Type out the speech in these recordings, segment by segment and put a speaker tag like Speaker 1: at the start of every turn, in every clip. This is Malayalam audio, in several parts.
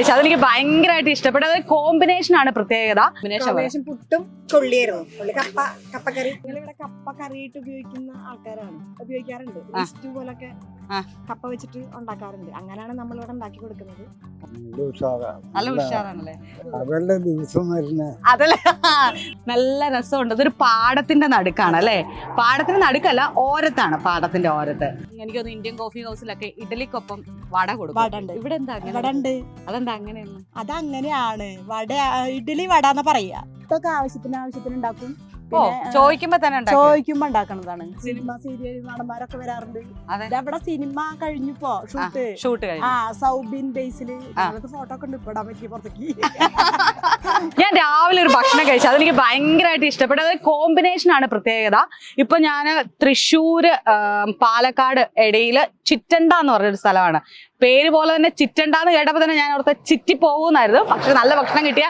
Speaker 1: കഴിച്ചത്. അതെനിക്ക് ഭയങ്കരമായിട്ട് ഇഷ്ടപ്പെട്ടു. അതൊരു കോമ്പിനേഷൻ ആണ് പ്രത്യേകത. കോമ്പിനേഷൻ
Speaker 2: പുട്ടും കൊള്ളിയായിരുന്നു പുള്ളി കപ്പ കപ്പക്കറി. ഇവിടെ കപ്പ കറിയിട്ട് ഉപയോഗിക്കുന്ന ആൾക്കാരാണ്. ഉപയോഗിക്കാറുണ്ട്. സ്റ്റൂ പോലൊക്കെ കപ്പ വെച്ചിട്ട് ഉണ്ടാക്കാറുണ്ട്. അങ്ങനെയാണ് നമ്മളിവിടെ ഉണ്ടാക്കി കൊടുക്കുന്നത്.
Speaker 3: അതല്ലേ
Speaker 1: നല്ല രസമുണ്ട്. അതൊരു പാടത്തിന്റെ നടുക്കാണ് അല്ലേ? പാടത്തിന്റെ നടുക്കല്ല ഓരത്താണ് പാടത്തിന്റെ ഓരത്ത്. എനിക്കൊന്ന് ഇന്ത്യൻ കോഫി ഹൗസിലൊക്കെ ഇഡലിക്കൊപ്പം വട
Speaker 2: വട
Speaker 1: കൊടുക്കും. ഇവിടെ എന്താ അങ്ങനെ? അതെന്താ അങ്ങനെയാണ്
Speaker 2: അതങ്ങനെയാണ്. വട ഇഡ്ഡലി വട എന്ന് പറയാ. ഇതൊക്കെ ആവശ്യത്തിന് ആവശ്യത്തിന് ഉണ്ടാക്കും.
Speaker 1: ഓ ചോദിക്കുമ്പോ തന്നെ ഉണ്ടാക്കി
Speaker 2: ചോദിക്കുമ്പോ ഉണ്ടാക്കണതാണ്. സിനിമ സീരിയൽ നടന്മാരൊക്കെ വരാറുണ്ട്.
Speaker 1: അതെ.
Speaker 2: അവിടെ സിനിമ കഴിഞ്ഞപ്പോ ഷൂട്ട്.
Speaker 1: ഷൂട്ട് കഴിഞ്ഞു.
Speaker 2: ആ സൗബിൻ ബേസിൽ ഫോട്ടോ ഒക്കെ ഉണ്ട് ഇപ്പൊ ഇടാൻ പറ്റിയ പുറത്തേക്ക്.
Speaker 1: ഞാൻ രാവിലെ ഒരു ഭക്ഷണം കഴിച്ചു. അതെനിക്ക് ഭയങ്കരമായിട്ട് ഇഷ്ടപ്പെട്ടു. അത് കോമ്പിനേഷൻ ആണ് പ്രത്യേകത. ഇപ്പൊ ഞാൻ തൃശ്ശൂര് ആം, പാലക്കാട് ഇടയിൽ ചിറ്റണ്ട എന്ന് പറഞ്ഞൊരു സ്ഥലമാണ്. പേര് പോലെ തന്നെ ചിറ്റണ്ടാന്ന് കേട്ടപ്പോൾ തന്നെ ഞാൻ അവിടുത്തെ ചിറ്റി പോകുന്നായിരുന്നു. പക്ഷെ നല്ല ഭക്ഷണം കിട്ടിയ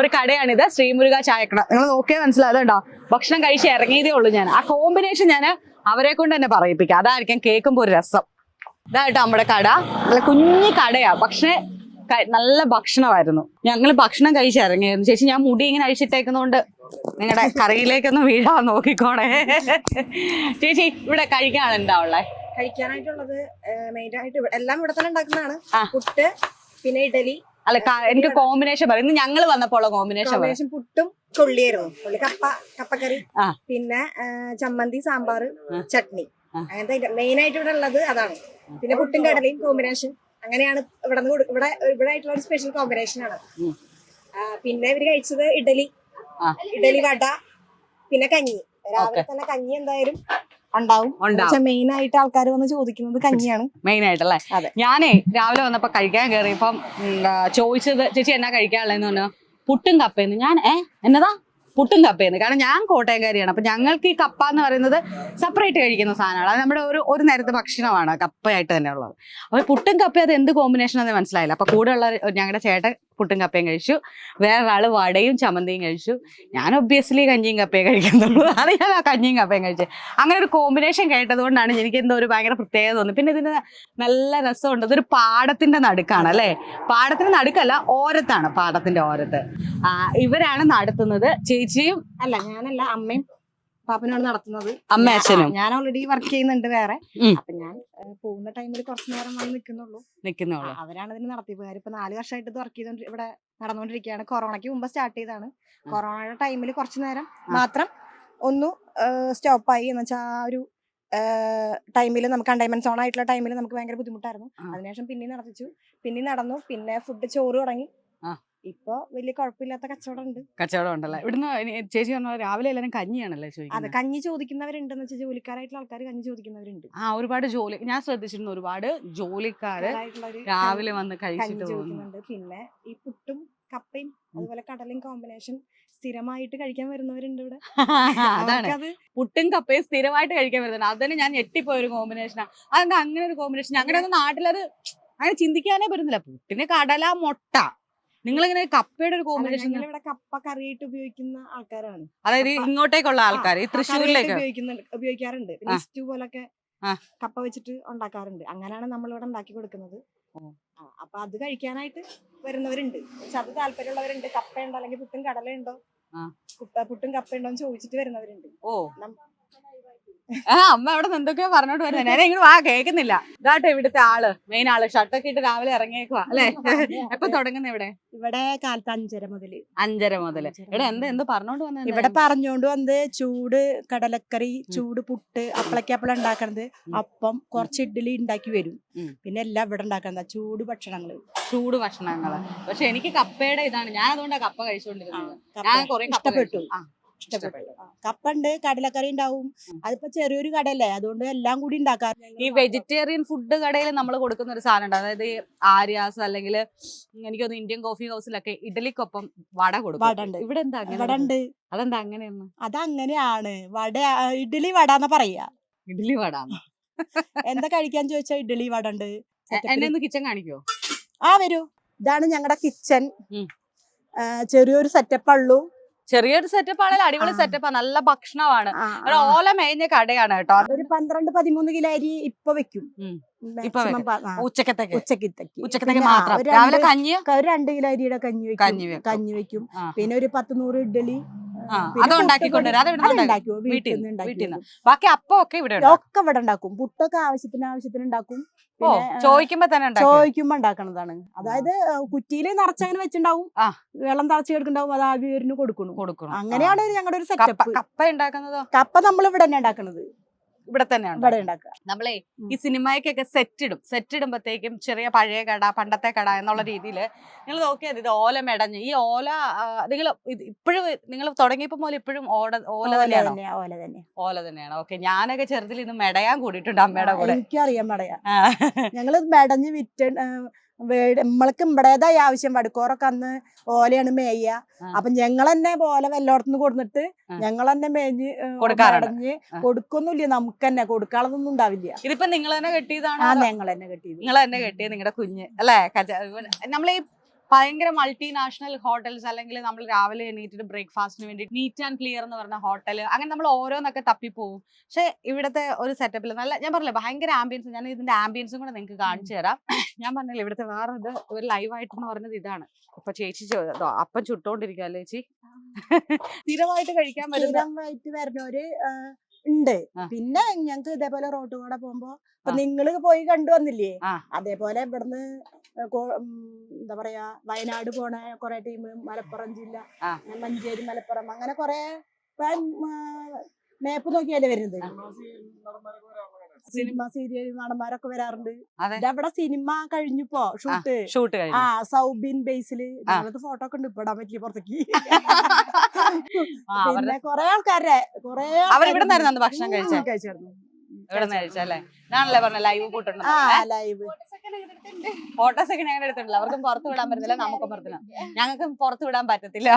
Speaker 1: ഒരു കടയാണിത്. ശ്രീമുരുക ചായക്കട. നിങ്ങൾ നോക്കിയാൽ മനസ്സിലായതുണ്ടോ? ഭക്ഷണം കഴിച്ച് ഇറങ്ങിയതേ ഉള്ളൂ ഞാൻ. ആ കോമ്പിനേഷൻ ഞാൻ അവരെ കൊണ്ട് തന്നെ പറയിപ്പിക്കാം. അതായിരിക്കും കേൾക്കുമ്പോൾ ഒരു രസം. ഇതായിട്ടോ നമ്മുടെ കട. നല്ല കുഞ്ഞു കടയാ. പക്ഷേ നല്ല ഭക്ഷണമായിരുന്നു. ഞങ്ങൾ ഭക്ഷണം കഴിച്ചിറങ്ങിയായിരുന്നു ചേച്ചി ഞാൻ മുടി ഇങ്ങനെ അഴിച്ചിട്ടേക്കുന്നതുകൊണ്ട് നിങ്ങളുടെ കറിയിലേക്കൊന്ന് വീഴാൻ നോക്കിക്കോണേ. ചേച്ചി ഇവിടെ കഴിക്കാൻ എന്താ ഉള്ളേ?
Speaker 2: കഴിക്കാനായിട്ടുള്ളത് മെയിൻ ആയിട്ട് ഇവിടെ- എല്ലാം ഇവിടെ തന്നെ ഉണ്ടാക്കുന്നതാണ്. പുട്ട് പിന്നെ ഇഡലി.
Speaker 1: അല്ല എനിക്ക് കോമ്പിനേഷൻ പറയും. ഇന്ന് ഞങ്ങൾ വന്നപ്പോൾ കോമ്പിനേഷൻ
Speaker 2: കോമ്പിനേഷൻ പുട്ടും കൊള്ളിയായിരുന്നു പുള്ളി കപ്പ കപ്പക്കറി. പിന്നെ ചമ്മന്തി സാമ്പാർ. ചട്നി. അങ്ങനത്തെ മെയിൻ ആയിട്ട് ഇവിടെ ഉള്ളത് അതാണ്. പിന്നെ പുട്ടും കടലയും കോമ്പിനേഷൻ. അങ്ങനെയാണ് ഇവിടെ ഇവിടെ ഇവിടെ ആയിട്ടുള്ള ഒരു സ്പെഷ്യൽ കോമ്പിനേഷൻ ആണ്. പിന്നെ ഇവർ കഴിച്ചത് ഇഡലി. ഇഡലി വട പിന്നെ കഞ്ഞി. രാവിലെ തന്നെ കഞ്ഞി എന്തായാലും ഉണ്ടാവും. മെയിൻ ആയിട്ട് ആൾക്കാർ വന്ന് ചോദിക്കുന്നത് കഞ്ഞിയാണ്.
Speaker 1: മെയിൻ ആയിട്ടല്ലേ. ഞാനേ രാവിലെ വന്നപ്പോ കഴിക്കാൻ കയറിയപ്പം ചോദിച്ചത് ചേച്ചി എന്നാ കഴിക്കാനുള്ളതെന്ന് പറഞ്ഞു പുട്ടും കപ്പയെന്ന് ഞാൻ ഏ എന്നതാ? പുട്ടും കപ്പയെന്ന് കാരണം ഞാൻ കോട്ടയംകാരിയാണ്. അപ്പൊ ഞങ്ങൾക്ക് ഈ കപ്പ എന്ന് പറയുന്നത് സെപ്പറേറ്റ് കഴിക്കുന്ന സാധനമാണ്. അത് നമ്മുടെ ഒരു ഒരു നേരത്തെ ഭക്ഷണമാണ് കപ്പയായിട്ട് തന്നെ ഉള്ളത്. അപ്പൊ പുട്ടും കപ്പയും അത് എന്ത് കോമ്പിനേഷൻ ആണെന്ന് മനസ്സിലായില്ല. അപ്പൊ കൂടെ ഉള്ള ഞങ്ങളുടെ ചേട്ടൻ പുട്ടും കപ്പയും കഴിച്ചു. വേറൊരാൾ വടയും ചമന്തിയും കഴിച്ചു. ഞാൻ ഒബ്വിയസ്ലി കഞ്ഞിയും കപ്പയും കഴിക്കുന്നുള്ളൂ അത് ഞാൻ ആ കഞ്ഞിയും കപ്പയും കഴിച്ചു അങ്ങനെ ഒരു കോമ്പിനേഷൻ കേട്ടതുകൊണ്ടാണ് എനിക്ക് എന്തോ ഒരു ഭയങ്കര പ്രത്യേകത തോന്നുന്നു പിന്നെ ഇതിന് നല്ല രസമുണ്ട്. ഇതൊരു പാടത്തിന്റെ നടുക്കാണ് അല്ലേ? പാടത്തിന്റെ നടുക്കല്ല ഓരത്താണ് പാടത്തിന്റെ ഓരത്ത്. ഇവരാണ് നടത്തുന്നത്. ചേച്ചിയും
Speaker 2: അല്ല ഞാനല്ല അമ്മയും പാപ്പനാണ് നടത്തുന്നത്.
Speaker 1: അമ്മ അച്ഛനും.
Speaker 2: ഞാൻ ഓൾറെഡി വർക്ക് ചെയ്യുന്നുണ്ട് വേറെ. അപ്പൊ ഞാൻ പോകുന്ന ടൈമിൽ കുറച്ചു നേരം വന്ന് നിൽക്കുന്നുള്ളൂ.
Speaker 1: നിൽക്കുന്നുള്ളൂ.
Speaker 2: അവരാണ് ഇതിന് നടത്തിപ്പുകാർ ഇപ്പൊ നാല് വർഷമായിട്ട് ഇത് വർക്ക് ചെയ്തോണ്ട് ഇവിടെ നടന്നുകൊണ്ടിരിക്കുകയാണ് കൊറോണയ്ക്ക് മുമ്പ് സ്റ്റാർട്ട് ചെയ്താണ് കൊറോണയുടെ ടൈമിൽ കുറച്ചു നേരം മാത്രം ഒന്ന് സ്റ്റോപ്പായി എന്ന് വെച്ചാൽ ആ ഒരു ടൈമിൽ നമുക്ക് കണ്ടെയ്ൻമെന്റ് സോൺ ആയിട്ടുള്ള ടൈമിൽ നമുക്ക് ഭയങ്കര ബുദ്ധിമുട്ടായിരുന്നു. അതിനുശേഷം പിന്നെ നടത്തിച്ചു. പിന്നെ നടന്നു. പിന്നെ ഫുഡ് ചോറ് തുടങ്ങി. ഇപ്പൊ വലിയ കുഴപ്പമില്ലാത്ത കച്ചവടം ഉണ്ട്
Speaker 1: കച്ചവടം ഉണ്ടല്ലേ? ഇവിടുന്ന് ചേച്ചി പറഞ്ഞ പോലെ രാവിലെ എല്ലാവരും കഞ്ഞിയാണല്ലേ?
Speaker 2: അതെ കഞ്ഞി ചോദിക്കുന്നവരുണ്ടെന്ന് വെച്ചാൽ ജോലിക്കാരായിട്ടുള്ള ആൾക്കാർ കഞ്ഞി ചോദിക്കുന്നവരുണ്ട്.
Speaker 1: ആ ഒരുപാട് ജോലി ഞാൻ ശ്രദ്ധിച്ചിട്ടുണ്ട് ഒരുപാട് ജോലിക്കാര് രാവിലെ വന്ന് കഴിച്ചിട്ട്
Speaker 2: പിന്നെ ഈ പുട്ടും കപ്പയും അതുപോലെ കടലും കോമ്പിനേഷൻ സ്ഥിരമായിട്ട് കഴിക്കാൻ വരുന്നവരുണ്ട് ഇവിടെ.
Speaker 1: അതാണ്. പുട്ടും കപ്പയും സ്ഥിരമായിട്ട് കഴിക്കാൻ വരുന്നുണ്ട്. തന്നെ ഞാൻ ഞെട്ടിപ്പോയ ഒരു കോമ്പിനേഷനാണ് അതെന്താ അങ്ങനെ ഒരു കോമ്പിനേഷൻ ഞങ്ങളുടെ ഒന്നും നാട്ടിലത് അങ്ങനെ ചിന്തിക്കാനേ പറ്റുന്നില്ല. പുട്ടിന് കടല മുട്ട നിങ്ങളിങ്ങനെ കപ്പയുടെ ഒരു കോമ്പിനേഷൻ
Speaker 2: ഇവിടെ കപ്പ കറിയിട്ട് ഉപയോഗിക്കുന്ന ആൾക്കാരാണ്.
Speaker 1: അതായത് ഇങ്ങോട്ടേക്കുള്ള ആൾക്കാർ ഈ
Speaker 2: കറിയായിട്ട്
Speaker 1: തൃശ്ശൂരിലേക്ക്.
Speaker 2: ഉപയോഗിക്കാറുണ്ട്. പിന്നെ. സ്റ്റൂ പോലൊക്കെ കപ്പ വെച്ചിട്ട് ഉണ്ടാക്കാറുണ്ട്. അങ്ങനെയാണ് നമ്മളിവിടെ ഉണ്ടാക്കി കൊടുക്കുന്നത്. അപ്പൊ അത് കഴിക്കാനായിട്ട് വരുന്നവരുണ്ട്. പക്ഷെ അത് താല്പര്യമുള്ളവരുണ്ട്. കപ്പയുണ്ടോ? അല്ലെങ്കിൽ പുട്ടും കടലയുണ്ടോ. പുട്ടും കപ്പയുണ്ടോ എന്ന് ചോദിച്ചിട്ട് വരുന്നവരുണ്ട്.
Speaker 1: ഓ. ആ അമ്മ അവിടെ നിന്ന് എന്തൊക്കെയോ പറഞ്ഞോട്ട് വരുന്നത് ഞാൻ ഇങ്ങനെ വാ കേൾക്കുന്നില്ല ഇതാട്ടെ ഇവിടുത്തെ ആൾ മെയിൻ ആൾ. ഷർട്ടൊക്കെ ഇട്ട് രാവിലെ ഇറങ്ങിയേക്കുവാ അല്ലേ? എപ്പൊ തുടങ്ങുന്ന ഇവിടെ?
Speaker 2: ഇവിടെ കാലത്ത് അഞ്ചര മുതൽ.
Speaker 1: അഞ്ചര
Speaker 2: മുതൽ.
Speaker 1: ഇവിടെ എന്ത് എന്ത് പറഞ്ഞോണ്ട് വന്നത്
Speaker 2: ഇവിടെ പറഞ്ഞോണ്ട് വന്ന് ചൂട് കടലക്കറി ചൂട് പുട്ട് അപ്പളക്കപ്പള ഉണ്ടാക്കണത്. അപ്പം കുറച്ച് ഇഡ്ഡലി ഉണ്ടാക്കി വരും. പിന്നെ എല്ലാം ഇവിടെ ഉണ്ടാക്കണത് ചൂട് ഭക്ഷണങ്ങൾ.
Speaker 1: ചൂട് ഭക്ഷണങ്ങൾ. പക്ഷെ എനിക്ക് കപ്പയുടെ ഇതാണ്. ഞാൻ അതുകൊണ്ടാണ് കപ്പ കഴിച്ചുകൊണ്ടിരുന്നത്
Speaker 2: കപ്പ
Speaker 1: ഞാൻ കുറെ കഷ്ടപ്പെട്ടു
Speaker 2: ഇഷ്ടപ്പെട്ടു. ഇഷ്ടപ്പെട്ടു. ആ, കടലക്കറി ഉണ്ടാവും. അതിപ്പോ ചെറിയൊരു കടയല്ലേ അതുകൊണ്ട് എല്ലാം കൂടി ഉണ്ടാക്കാറ്.
Speaker 1: ഈ വെജിറ്റേറിയൻ ഫുഡ് കടയിൽ നമ്മൾ കൊടുക്കുന്ന ഒരു സാധനം ഉണ്ട്. അതായത് ആര്യാസ് അല്ലെങ്കിൽ എനിക്കൊന്ന് ഇന്ത്യൻ കോഫി ഹൗസിലൊക്കെ ഇഡലിക്കൊപ്പം വട കൊടുക്കും. ഇവിടെ എന്താ
Speaker 2: ഉണ്ട്
Speaker 1: അതെന്താ അങ്ങനെയെന്ന്?
Speaker 2: അതങ്ങനെയാണ്. വട ഇഡലി വട എന്ന പറയാ.
Speaker 1: ഇഡലി വട.
Speaker 2: എന്താ കഴിക്കാൻ ചോദിച്ചാ ഇഡലി വട ഉണ്ട്
Speaker 1: എന്നെ ഒന്ന് കിച്ചൺ കാണിക്കോ?
Speaker 2: ആ വരൂ. ഇതാണ് ഞങ്ങളുടെ കിച്ചൺ. ചെറിയൊരു സെറ്റപ്പ് ഉള്ളൂ.
Speaker 1: ചെറിയൊരു സെറ്റപ്പ് ആണെങ്കിൽ അടിപൊളി സെറ്റപ്പ് നല്ല ഭക്ഷണമാണ്. ഓല മേഞ്ഞ കടയാണ് കേട്ടോ.
Speaker 4: ഒരു പന്ത്രണ്ട് പതിമൂന്ന് കിലോ അരി ഇപ്പൊ വെക്കും.
Speaker 1: ഉച്ചക്കത്തേക്ക്.
Speaker 4: ഉച്ചക്കത്തേക്ക്.
Speaker 1: ഉച്ചക്കത്തേക്ക് മാത്രം. രാവിലെ
Speaker 4: ഒരു രണ്ട് കിലോ അരിയുടെ കഞ്ഞി വെക്കും.
Speaker 1: കഞ്ഞി വെക്കും.
Speaker 4: കഞ്ഞി. പിന്നെ ഒരു പത്ത് നൂറ് ഇഡ്ഡലി.
Speaker 1: ബാക്കി അപ്പം ഒക്കെ ഇവിടെ
Speaker 4: ഒക്കെ ഇവിടെ ഉണ്ടാക്കും. പുട്ടൊക്കെ ആവശ്യത്തിന് ആവശ്യത്തിന് ഉണ്ടാക്കും.
Speaker 1: ചോദിക്കുമ്പോ തന്നെ
Speaker 4: ചോദിക്കുമ്പോ ഉണ്ടാക്കണതാണ്. അതായത് കുറ്റിയിൽ നിറച്ചങ്ങനെ വെച്ചിണ്ടാവും. വെള്ളം തിളച്ച് കിടക്കുണ്ടാവും. അത് ആവിയൂരിന് കൊടുക്കണം.
Speaker 1: കൊടുക്കണം.
Speaker 4: അങ്ങനെയാണ് ഞങ്ങളുടെ ഒരു
Speaker 1: കപ്പ
Speaker 4: സെറ്റപ്പ്
Speaker 1: കപ്പ ഉണ്ടാക്കുന്നതോ?
Speaker 4: കപ്പ നമ്മൾ ഇവിടെ തന്നെ ഉണ്ടാക്കണത്.
Speaker 1: ഇവിടെ തന്നെയാണ്
Speaker 4: ഇവിടെ ഉണ്ടാക്കുക
Speaker 1: നമ്മളെ ഈ സിനിമയ്ക്കൊക്കെ സെറ്റ് ഇടും സെറ്റ് ഇടുമ്പോഴത്തേക്കും ചെറിയ പഴയ കട പണ്ടത്തെ കട എന്നുള്ള രീതിയിൽ നിങ്ങൾ നോക്കിയത് ഇത് ഓല മെടഞ്ഞ്. ഈ ഓല നിങ്ങൾ ഇപ്പോഴും നിങ്ങൾ തുടങ്ങിയപ്പോ മുതൽ ഇപ്പോഴും ഓല ഓല തന്നെയാണ്?
Speaker 4: തന്നെ ഓല തന്നെ
Speaker 1: ഓല തന്നെയാണ്. ഓക്കെ. ഞാനൊക്കെ ചെറുതിൽ ഇന്ന് മെടയാൻ കൂടിയിട്ടുണ്ട് അമ്മയുടെ കൂടെ.
Speaker 4: എനിക്കറിയാം
Speaker 1: മെടയാ.
Speaker 4: ഞങ്ങൾ മെടഞ്ഞ് വിറ്റ് നമ്മൾക്ക് ഇമ്പടേതായ ആവശ്യം വടുക്കോറൊക്കെ അന്ന് ഓലയാണ് മേയ. അപ്പൊ ഞങ്ങൾ തന്നെ ഓല വല്ലോടത്തുനിന്ന് കൊടുത്തിട്ട്. ഞങ്ങൾ തന്നെ മേഞ്ഞ് ഏ,
Speaker 1: കൊടുക്കാറുണ്ട്.
Speaker 4: കൊടുക്കൊന്നുമില്ല നമുക്ക് തന്നെ കൊടുക്കാളതൊന്നും ഉണ്ടാവില്ല
Speaker 1: ഇതിപ്പോ നിങ്ങൾ തന്നെ കെട്ടിയതാണ്
Speaker 4: ആ ഞങ്ങൾ തന്നെ കെട്ടിയത്.
Speaker 1: നിങ്ങൾ തന്നെ കെട്ടിയത് നിങ്ങളുടെ കുഞ്ഞ്. അല്ലേ? നമ്മൾ ഈ ഭയങ്കര മൾട്ടിനാഷണൽ ഹോട്ടൽസ് അല്ലെങ്കിൽ നമ്മൾ രാവിലെ എണീറ്റിട്ട് ബ്രേക്ക്ഫാസ്റ്റിന് വേണ്ടി നീറ്റ് ആൻഡ് ക്ലിയർ എന്ന് പറഞ്ഞ ഹോട്ടൽ അങ്ങനെ നമ്മൾ ഓരോന്നൊക്കെ തപ്പിപ്പോവും. പക്ഷെ ഇവിടുത്തെ ഒരു സെറ്റപ്പിൽ നല്ല ഞാൻ പറഞ്ഞില്ല ഭയങ്കര ആംബിയൻസ് ഞാൻ ഇതിന്റെ ആംബിയൻസും കൂടെ നിങ്ങൾക്ക് കാണിച്ചു തരാം. ഞാൻ പറഞ്ഞില്ല ഇവിടുത്തെ വേറെ ഇത് ഒരു ലൈവായിട്ടെന്ന് പറഞ്ഞത് ഇതാണ്. ഇപ്പൊ ചേച്ചി അപ്പം ചുട്ടോണ്ടിരിക്കുക ചേച്ചി? സ്ഥിരമായിട്ട് കഴിക്കാൻ പറ്റുന്ന
Speaker 4: ഉണ്ട്. പിന്നെ ഞങ്ങക്ക് ഇതേപോലെ റോഡ് കൂടെ പോകുമ്പോ ഇപ്പൊ നിങ്ങൾ പോയി കണ്ടു വന്നില്ലേ? അതേപോലെ ഇവിടുന്ന് എന്താ പറയാ വയനാട് പോണ കൊറേ ടീം മലപ്പുറം ജില്ല. മഞ്ചേരി മലപ്പുറം അങ്ങനെ കൊറേ മേപ്പ് നോക്കിയല്ലേ വരുന്നത്. സിനിമ സീരിയൽ നടന്മാരൊക്കെ വരാറുണ്ട്. അവിടെ സിനിമ കഴിഞ്ഞിപ്പോ ഷൂട്ട്.
Speaker 1: ഷൂട്ട്
Speaker 4: ആ സൗബിൻ ബേസിൽ. ഞങ്ങളത് ഫോട്ടോ ഒക്കെ ഉണ്ട് ഇപ്പൊ ഇടാൻ പറ്റിയ പുറത്തേക്ക്. പിന്നെ കൊറേ ആൾക്കാരെ കൊറേ
Speaker 1: അവരിവിടെ ഭക്ഷണം കഴിച്ചു.
Speaker 4: കഴിച്ചായിരുന്നു.
Speaker 1: ഇവിടെ നിന്ന് കഴിച്ചല്ലേ ഞാനല്ലേ പറഞ്ഞ ലൈവ്
Speaker 4: ആ ലൈവ്
Speaker 1: ഫോട്ടോസ് ഒക്കെ ഞങ്ങളുടെ എടുത്തിട്ടില്ല അവർക്കും പുറത്തു വിടാൻ പറ്റത്തില്ല നമുക്കും പറ്റത്തില്ല ഞങ്ങൾക്കും പുറത്തു വിടാൻ പറ്റത്തില്ല.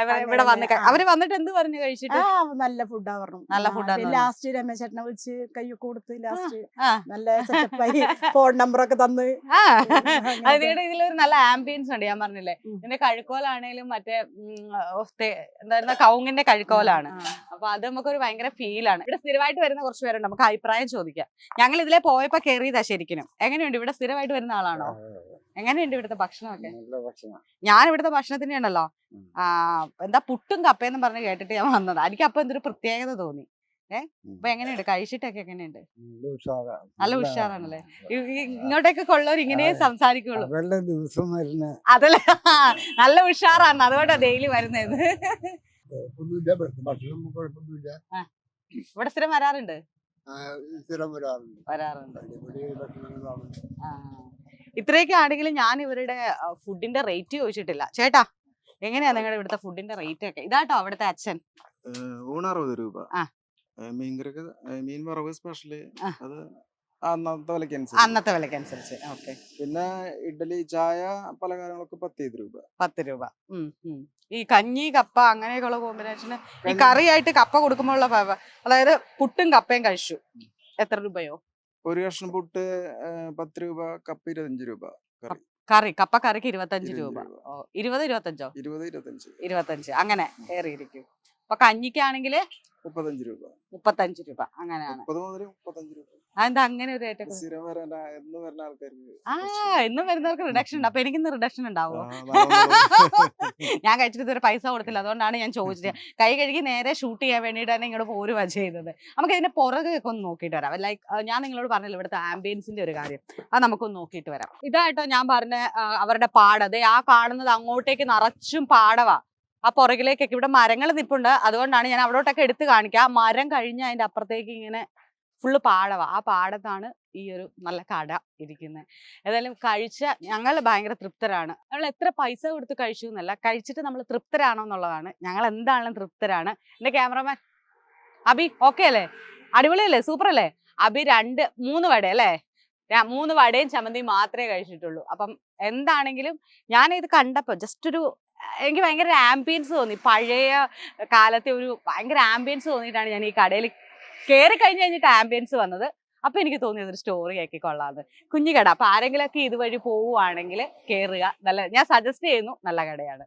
Speaker 1: അവർ ഇവിടെ വന്ന് അവർ വന്നിട്ട് എന്ത് പറഞ്ഞു കഴിച്ചിട്ട്?
Speaker 4: നല്ല ഫുഡാ പറഞ്ഞു.
Speaker 1: നല്ല ഫുഡാണ് ആന്ന്
Speaker 4: ലാസ്റ്റ് രമേശ് ചേട്ടനെ വിളിച്ച് കൈ കൊടുത്ത് ലാസ്റ്റ്. നല്ല ഫോൺ നമ്പർ ഒക്കെ തന്ന്.
Speaker 1: അതിനിടെ ഇതിലൊരു നല്ല ആംബിയൻസ് ഉണ്ട്. ഞാൻ പറഞ്ഞില്ലേ. ഇതിന്റെ കഴുക്കോലാണേലും മറ്റേ എന്തായിരുന്ന കൗങ്ങിന്റെ കഴുക്കോലാണ്. അപ്പൊ അത് നമുക്കൊരു ഭയങ്കര ഫീലാണ് ഇവിടെ സ്ഥിരമായിട്ട് വരുന്ന കുറച്ച് പേരുണ്ട്. നമുക്ക് അഭിപ്രായം ചോദിക്കാം. ഞങ്ങൾ ഇതിലെ പോയപ്പോ കയറിയതാ ശരിക്കും എങ്ങനെയുണ്ട്? ഇവിടെ സ്ഥിരമായിട്ട് വരുന്ന ആളാണോ? എങ്ങനെയുണ്ട് ഇവിടുത്തെ ഭക്ഷണമൊക്കെ? ഞാൻ ഇവിടുത്തെ ഭക്ഷണത്തിന് ഉണ്ടല്ലോ. ആ എന്താ പുട്ടും കപ്പയെന്നും പറഞ്ഞ് കേട്ടിട്ട് ഞാൻ വന്നതാ. എനിക്ക് അപ്പൊ എന്തൊരു പ്രത്യേകത തോന്നി. ഏ? അപ്പൊ എങ്ങനെയുണ്ട്? കഴിച്ചിട്ടൊക്കെ എങ്ങനെയുണ്ട്?
Speaker 5: നല്ല ഉഷാറാ.
Speaker 1: നല്ല ഉഷാറാണല്ലേ? ഇങ്ങോട്ടൊക്കെ കൊള്ളവർ ഇങ്ങനെ സംസാരിക്കുള്ളൂ.
Speaker 5: അതല്ല?
Speaker 1: നല്ല ഉഷാറാണ്. അതുകൊണ്ടാ ഡെയിലി വരുന്നത്.
Speaker 5: കുഴപ്പമൊന്നുമില്ല. ഭക്ഷണം കുഴപ്പമൊന്നുമില്ല.
Speaker 1: ഇവിടെ സ്ഥിരം വരാറുണ്ട്?
Speaker 5: ആ, സ്ഥിരം വരാറുണ്ട്.
Speaker 1: വരാറുണ്ട്.
Speaker 5: അടിപൊളി ഭക്ഷണങ്ങളാണ്
Speaker 1: ആ. ഇത്രയൊക്കെ ആണെങ്കിലും ഞാൻ ഇവരുടെ ഫുഡിന്റെ റേറ്റ് ചോദിച്ചിട്ടില്ല. ചേട്ടാ എങ്ങനെയാ നിങ്ങളുടെ ഇവിടുത്തെ ഫുഡിന്റെ റേറ്റ് ഒക്കെ? ഇതാട്ടോ അവിടുത്തെ അച്ഛൻ.
Speaker 6: ഏഹ് ഊണ് അറുപത് രൂപ. മീൻകറിക്ക് മീൻ വറവ്
Speaker 1: സ്പെഷ്യൽ
Speaker 6: അത് അന്നത്തെ വിലക്ക് അനുസരിച്ച്.
Speaker 1: അന്നത്തെ വിലക്ക് അനുസരിച്ച്. ഓക്കെ.
Speaker 6: പിന്നെ ഇഡലി ചായ പലഹാരങ്ങളൊക്കെ പത്ത് രൂപ.
Speaker 1: പത്ത് രൂപ. ഈ കഞ്ഞി കപ്പ അങ്ങനെയൊക്കെയുള്ള കോമ്പിനേഷന് ഈ കറിയായിട്ട് കപ്പ കൊടുക്കുമ്പോഴുള്ള അതായത് പുട്ടും കപ്പയും കഴിച്ചു. എത്ര രൂപയോ?
Speaker 6: ഒരു കഷ്ണം പുട്ട് പത്ത് രൂപ കപ്പ ഇരുപത്തഞ്ച് രൂപ കറി.
Speaker 1: കപ്പ കറിക്ക് ഇരുപത്തഞ്ച് രൂപ. ഇരുപത് ഇരുപത്തഞ്ചോ?
Speaker 6: ഇരുപത് ഇരുപത്തഞ്ച്
Speaker 1: ഇരുപത്തഞ്ച്. അങ്ങനെ ഏറിയിരിക്കും. അപ്പൊ കഞ്ഞിക്കാണെങ്കിൽ
Speaker 6: മുപ്പത്തഞ്ച് രൂപ.
Speaker 1: മുപ്പത്തഞ്ച് രൂപ. അങ്ങനെയാണ്.
Speaker 6: മുപ്പത് മുതൽ മുപ്പത്തഞ്ച് രൂപ.
Speaker 1: അതെന്താ അങ്ങനെ ഒരു
Speaker 6: സ്ഥിരം എന്ന് വരുന്ന ആൾക്കാർക്ക്
Speaker 1: ആ വരുന്നവർക്ക് റിഡക്ഷൻ ഉണ്ട്. അപ്പൊ എനിക്കിന്ന് റിഡക്ഷൻ ഉണ്ടാവോ? ഞാൻ കഴിച്ചിട്ട് ഇതുവരെ പൈസ കൊടുത്തില്ല. അതുകൊണ്ടാണ് ഞാൻ ചോദിച്ചത്. കൈ കഴുകി നേരെ ഷൂട്ട് ചെയ്യാൻ വേണ്ടിയിട്ടാണ് ഇങ്ങോട്ട് പോരുക ചെയ്തത്. നമുക്ക് ഇതിന്റെ പുറകൊക്കെ ഒന്ന് നോക്കിയിട്ട് വരാം. ലൈക്ക് ഞാൻ നിങ്ങളോട് പറഞ്ഞില്ല ഇവിടുത്തെ ആംബിയൻസിന്റെ ഒരു കാര്യം. അത് നമുക്കൊന്ന് നോക്കിയിട്ട് വരാം. ഇതായിട്ടോ ഞാൻ പറഞ്ഞ അവരുടെ പാടത് ആ കാണുന്നത് അങ്ങോട്ടേക്ക് നിറച്ചും പാടവാ. ആ പുറകിലേക്കൊക്കെ ഇവിടെ മരങ്ങൾ നിപ്പുണ്ട്. അതുകൊണ്ടാണ് ഞാൻ അവിടോട്ടൊക്കെ എടുത്ത് കാണിക്കുക. ആ മരം കഴിഞ്ഞ് അതിന്റെ അപ്പുറത്തേക്ക് ഇങ്ങനെ ഫുള്ള് പാടവാ. ആ പാടത്താണ് ഈ ഒരു നല്ല കട ഇരിക്കുന്നത് ഏതായാലും കഴിച്ച ഞങ്ങൾ ഭയങ്കര തൃപ്തരാണ്. നമ്മൾ എത്ര പൈസ കൊടുത്ത് കഴിച്ചു എന്നല്ല കഴിച്ചിട്ട് നമ്മൾ തൃപ്തരാണോ എന്നുള്ളതാണ്. ഞങ്ങൾ എന്താണെങ്കിലും തൃപ്തരാണ്. എന്റെ ക്യാമറമാൻ അബി ഓക്കെ അല്ലേ? അടിപൊളിയല്ലേ? സൂപ്പർ അല്ലേ? അബി രണ്ട് മൂന്ന് വട അല്ലേ? മൂന്ന് വടയും ചമ്മന്തിയും മാത്രമേ കഴിച്ചിട്ടുള്ളൂ. അപ്പം എന്താണെങ്കിലും ഞാൻ ഇത് കണ്ടപ്പോൾ ജസ്റ്റ് ഒരു എനിക്ക് ഭയങ്കര ആംബിയൻസ് തോന്നി. പഴയ കാലത്തെ ഒരു ഭയങ്കര ആംബിയൻസ് തോന്നിയിട്ടാണ് ഞാൻ ഈ കടയിൽ കയറി കഴിഞ്ഞ് കഴിഞ്ഞിട്ട് ആംബിയൻസ് വന്നത്. അപ്പൊ എനിക്ക് തോന്നിയത് ഒരു സ്റ്റോറി ആക്കി കൊള്ളാന്ന്. കുഞ്ഞു കട അപ്പൊ ആരെങ്കിലൊക്കെ ഇതുവഴി പോവുകയാണെങ്കിൽ കയറുക നല്ല ഞാൻ സജസ്റ്റ് ചെയ്യുന്നു നല്ല കടയാണ്